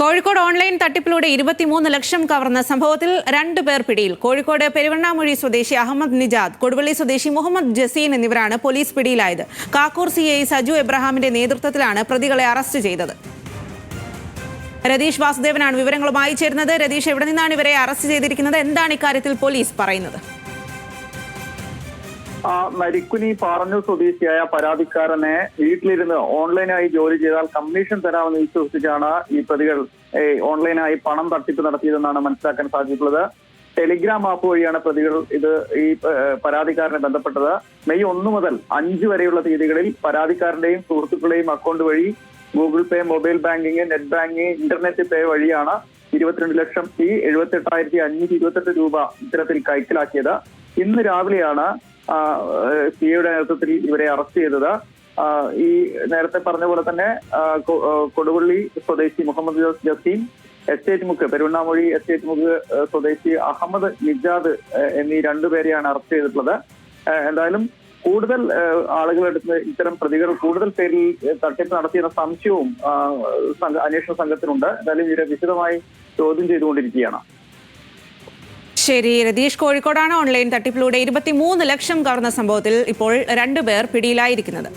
Kozhikode online തട്ടിപ്പിലൂടെ ഇരുപത്തിമൂന്ന് ലക്ഷം കവർന്ന സംഭവത്തിൽ രണ്ടു പേർ പിടിയിൽ. കോഴിക്കോട് പെരുവണ്ണാമൊഴി സ്വദേശി അഹമ്മദ് നിജാദ് കൊടുവള്ളി സ്വദേശി മുഹമ്മദ് ജസീൻ എന്നിവരാണ് പോലീസ് പിടിയിലായത്. കാക്കൂർ സി ഐ സജു എബ്രഹാമിന്റെ നേതൃത്വത്തിലാണ് പ്രതികളെ അറസ്റ്റ് ചെയ്തത്. രതീഷ് വാസുദേവനാണ് വിവരങ്ങളുമായി ചേരുന്നത്. രതീഷ് എവിടെ നിന്നാണ് ഇവരെ അറസ്റ്റ് ചെയ്തിരിക്കുന്നത്? എന്താണ് ഇക്കാര്യത്തിൽ പോലീസ് പറയുന്നത്? നരിക്കുനി പാറഞ്ഞൂർ സ്വദേശിയായ പരാതിക്കാരനെ വീട്ടിലിരുന്ന് ഓൺലൈനായി ജോലി ചെയ്താൽ കമ്മീഷൻ തരാമെന്ന് വിശ്വസിച്ചാണ് ഈ പ്രതികൾ ഓൺലൈനായി പണം തട്ടിപ്പ് നടത്തിയതെന്നാണ് മനസ്സിലാക്കാൻ സാധിച്ചിട്ടുള്ളത്. ടെലിഗ്രാം ആപ്പ് വഴിയാണ് പ്രതികൾ ഇത് ഈ പരാതിക്കാരനെ ബന്ധപ്പെട്ടത്. മെയ് ഒന്ന് മുതൽ അഞ്ച് വരെയുള്ള തീയതികളിൽ പരാതിക്കാരന്റെയും സുഹൃത്തുക്കളുടെയും അക്കൗണ്ട് വഴി Google pay mobile banking net banking internet pay വഴിയാണ് ഇരുപത്തിരണ്ട് ലക്ഷം എഴുപത്തി എഴുപത്തെട്ടായിരത്തി അഞ്ഞൂറ്റി ഇരുപത്തെട്ട് രൂപ ഇത്തരത്തിൽ കൈക്കലാക്കിയത്. ഇന്ന് രാവിലെയാണ് സിയുടെ നേതൃത്വത്തിൽ ഇവരെ അറസ്റ്റ് ചെയ്തത്. ഈ നേരത്തെ പറഞ്ഞ പോലെ തന്നെ കൊടുവള്ളി സ്വദേശി മുഹമ്മദ് ജോസ് എസ്റ്റേറ്റ് മുക്ക് പെരുവണ്ണാമൊഴി എസ്റ്റേറ്റ് മുക്ക് സ്വദേശി അഹമ്മദ് നിജാദ് എന്നീ രണ്ടുപേരെയാണ് അറസ്റ്റ് ചെയ്തിട്ടുള്ളത്. എന്തായാലും കൂടുതൽ ആളുകളെടുത്ത് ഇത്തരം പ്രതികൾ കൂടുതൽ പേരിൽ തട്ടിപ്പ് നടത്തിയെന്ന സംശയവും അന്വേഷണ സംഘത്തിനുണ്ട്. എന്തായാലും ഇവരെ വിശദമായി ചോദ്യം ചെയ്തുകൊണ്ടിരിക്കുകയാണ്. ശരി രതീഷ് കോഴിക്കോടാണ് ഓൺലൈൻ തട്ടിപ്പിലൂടെ ഇരുപത്തിമൂന്ന് ലക്ഷം കവർന്ന സംഭവത്തിൽ ഇപ്പോൾ രണ്ടുപേർ പിടിയിലായിരിക്കുന്നത്.